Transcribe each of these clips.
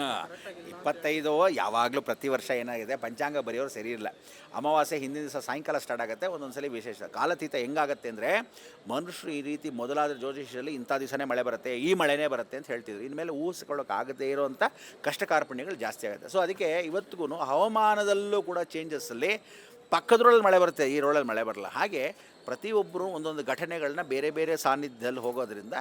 ಇಪ್ಪತ್ತೈದು ಯಾವಾಗಲೂ ಪ್ರತಿ ವರ್ಷ ಏನಾಗಿದೆ ಪಂಚಾಂಗ ಬರೆಯೋರು ಸರಿ ಇಲ್ಲ. ಅಮಾವಾಸ್ಯೆ ಹಿಂದಿನ ದಿವಸ ಸಾಯಂಕಾಲ ಸ್ಟಾರ್ಟ್ ಆಗುತ್ತೆ ಒಂದೊಂದ್ಸಲಿ ವಿಶೇಷ. ಕಾಲತೀತ ಹೆಂಗಾಗುತ್ತೆ ಅಂದರೆ ಮನುಷ್ಯರು ಈ ರೀತಿ ಮೊದಲಾದ ಜ್ಯೋತಿಷ್ಯದಲ್ಲಿ ಇಂಥ ದಿವಸನೇ ಮಳೆ ಬರುತ್ತೆ ಈ ಮಳೆನೇ ಬರುತ್ತೆ ಅಂತ ಹೇಳ್ತಿದ್ರು. ಇನ್ಮೇಲೆ ಊಹಿಸ್ಕೊಳ್ಳೋಕ್ಕಾಗದೇ ಇರೋವಂಥ ಕಷ್ಟ ಕಾರ್ಪಣ್ಯಗಳು ಜಾಸ್ತಿ ಆಗುತ್ತೆ. ಸೊ ಅದಕ್ಕೆ ಇವತ್ತಿಗೂ ಹವಾಮಾನದಲ್ಲೂ ಕೂಡ ಚೇಂಜಸ್ಸಲ್ಲಿ ಪಕ್ಕದ್ರೊಳಗೆ ಮಳೆ ಬರುತ್ತೆ, ಈ ರೋಳಲ್ಲಿ ಮಳೆ ಬರಲ್ಲ. ಹಾಗೆ ಪ್ರತಿಯೊಬ್ಬರು ಒಂದೊಂದು ಘಟನೆಗಳನ್ನ ಬೇರೆ ಬೇರೆ ಸಾನ್ನಿಧ್ಯದಲ್ಲಿ ಹೋಗೋದ್ರಿಂದ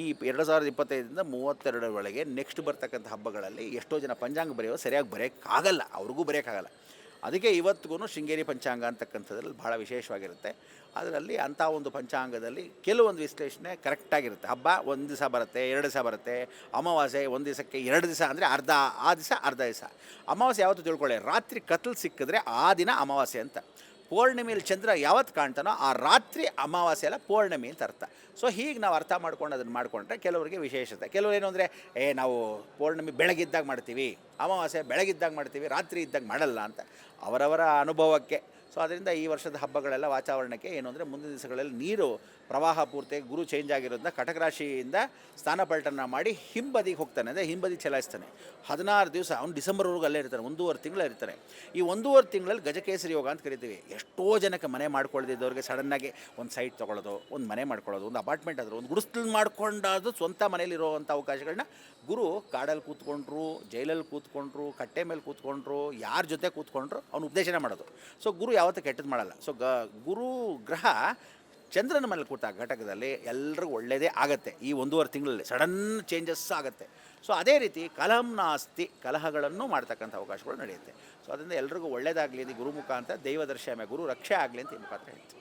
ಈ ಎರಡು ಸಾವಿರದ ಇಪ್ಪತ್ತೈದರಿಂದ ಮೂವತ್ತೆರಡರೊಳಗೆ ನೆಕ್ಸ್ಟ್ ಬರ್ತಕ್ಕಂಥ ಹಬ್ಬಗಳಲ್ಲಿ ಎಷ್ಟೋ ಜನ ಪಂಚಾಂಗ ಬರೆಯೋ ಸರಿಯಾಗಿ ಬರೆಯೋಕ್ಕಾಗಲ್ಲ, ಅವ್ರಿಗೂ ಬರೆಯೋಕ್ಕಾಗಲ್ಲ. ಅದಕ್ಕೆ ಇವತ್ತಿಗೂ ಶೃಂಗೇರಿ ಪಂಚಾಂಗ ಅಂತಕ್ಕಂಥದ್ರಲ್ಲಿ ಭಾಳ ವಿಶೇಷವಾಗಿರುತ್ತೆ. ಅದರಲ್ಲಿ ಅಂಥ ಒಂದು ಪಂಚಾಂಗದಲ್ಲಿ ಕೆಲವೊಂದು ವಿಶ್ಲೇಷಣೆ ಕರೆಕ್ಟಾಗಿರುತ್ತೆ. ಹಬ್ಬ ಒಂದು ದಿವಸ ಬರುತ್ತೆ, ಎರಡು ದಿವಸ ಬರುತ್ತೆ. ಅಮಾವಾಸ್ಯೆ ಒಂದು ದಿವಸಕ್ಕೆ ಎರಡು ದಿವಸ ಅಂದರೆ ಅರ್ಧ, ಆ ದಿವಸ ಅರ್ಧ ದಿವಸ. ಅಮಾವಾಸ್ಯೆ ಯಾವತ್ತು ತಿಳ್ಕೊಳ್ಳಿ, ರಾತ್ರಿ ಕತ್ಲು ಸಿಕ್ಕಿದ್ರೆ ಆ ದಿನ ಅಮಾವಾಸ್ಯೆ ಅಂತ. ಪೌರ್ಣಿಮೆಯಲ್ಲಿ ಚಂದ್ರ ಯಾವತ್ತು ಕಾಣ್ತಾನೋ ಆ ರಾತ್ರಿ ಅಮಾವಾಸ್ಯೆ ಎಲ್ಲ ಪೌರ್ಣಿಮೆ ಅಂತ ಅರ್ಥ. ಸೊ ಹೀಗೆ ನಾವು ಅರ್ಥ ಮಾಡ್ಕೊಂಡು ಅದನ್ನು ಮಾಡಿಕೊಂಡ್ರೆ ಕೆಲವರಿಗೆ ವಿಶೇಷತೆ. ಕೆಲವರು ಏನು ಅಂದರೆ, ಏ, ನಾವು ಪೌರ್ಣಿಮೆ ಬೆಳಗಿದ್ದಾಗ ಮಾಡ್ತೀವಿ, ಅಮಾವಾಸ್ಯೆ ಬೆಳಗಿದ್ದಾಗ ಮಾಡ್ತೀವಿ, ರಾತ್ರಿ ಇದ್ದಾಗ ಮಾಡಲ್ಲ ಅಂತ. ಅವರವರ ಅನುಭವಕ್ಕೆ ಸೊ ಅದರಿಂದ ಈ ವರ್ಷದ ಹಬ್ಬಗಳೆಲ್ಲ ವಾತಾವರಣಕ್ಕೆ ಏನು ಅಂದರೆ ಮುಂದಿನ ದಿವಸಗಳಲ್ಲಿ ನೀರು ಪ್ರವಾಹ ಪೂರ್ತಿ ಗುರು ಚೇಂಜ್ ಆಗಿರೋದ್ರಿಂದ ಕಟಕ ರಾಶಿಯಿಂದ ಸ್ಥಾನಪಲ್ಟನ ಮಾಡಿ ಹಿಂಬದಿಗೆ ಹೋಗ್ತಾನೆ. ಅಂದರೆ ಹಿಂಬದಿ ಚಲಾಯಿಸ್ತಾನೆ. ಹದಿನಾರು ದಿವಸ, ಅವ್ನು ಡಿಸೆಂಬರ್ವರೆಗೂ ಅಲ್ಲೇ ಇರ್ತಾನೆ. ಒಂದೂವರೆ ತಿಂಗಳು ಇರ್ತಾನೆ. ಈ ಒಂದೂವರೆ ತಿಂಗಳಲ್ಲಿ ಗಜಕೇಸರಿ ಯೋಗ ಅಂತ ಕರಿತೀವಿ. ಎಷ್ಟೋ ಜನಕ್ಕೆ ಮನೆ ಮಾಡ್ಕೊಳ್ದಿದ್ದವ್ರಿಗೆ ಸಡನ್ನಾಗಿ ಒಂದು ಸೈಟ್ ತೊಗೊಳ್ಳೋದು, ಒಂದು ಮನೆ ಮಾಡ್ಕೊಳ್ಳೋದು ಒಂದು ಅಪಾರ್ಟ್ಮೆಂಟ್ ಆದರೂ, ಒಂದು ಗುಡಿಸ್ಲು ಮಾಡ್ಕೊಂಡಾದ್ರು ಸ್ವಂತ ಮನೇಲಿರುವಂಥ ಅವಕಾಶಗಳನ್ನ ಗುರು ಕಾಡಲ್ಲಿ ಕೂತ್ಕೊಂಡ್ರು, ಜೈಲಲ್ಲಿ ಕೂತ್ಕೊಂಡ್ರು, ಕಟ್ಟೆ ಮೇಲೆ ಕೂತ್ಕೊಂಡ್ರು, ಯಾರ ಜೊತೆ ಕೂತ್ಕೊಂಡ್ರು, ಅವ್ನು ಉಪದೇಶನ ಮಾಡೋದು. ಸೊ ಗುರು ಯಾವತ್ತೂ ಕೆಟ್ಟದ್ದು ಮಾಡಲ್ಲ. ಸೊ ಗ, ಗುರು ಗ್ರಹ ಚಂದ್ರನ ಮೇಲೆ ಕೂತ ಘಟಕದಲ್ಲಿ ಎಲ್ಲರಿಗೂ ಒಳ್ಳೆಯದೇ ಆಗುತ್ತೆ ಈ ಒಂದೂವರೆ ತಿಂಗಳಲ್ಲಿ. ಸಡನ್ ಚೇಂಜಸ್ ಆಗುತ್ತೆ. ಸೊ ಅದೇ ರೀತಿ ಕಲಹಂ ನಾಸ್ತಿ ಕಲಹಗಳನ್ನು ಮಾಡ್ತಕ್ಕಂಥ ಅವಕಾಶಗಳು ನಡೆಯುತ್ತೆ. ಸೊ ಅದರಿಂದ ಎಲ್ರಿಗೂ ಒಳ್ಳೆಯದಾಗಲಿ ಅಂತ ದೈವದರ್ಶನ ಗುರು ರಕ್ಷೆ ಆಗಲಿ ಅಂತ ಈ ಮುಖಾಂತರ ಹೇಳ್ತೀವಿ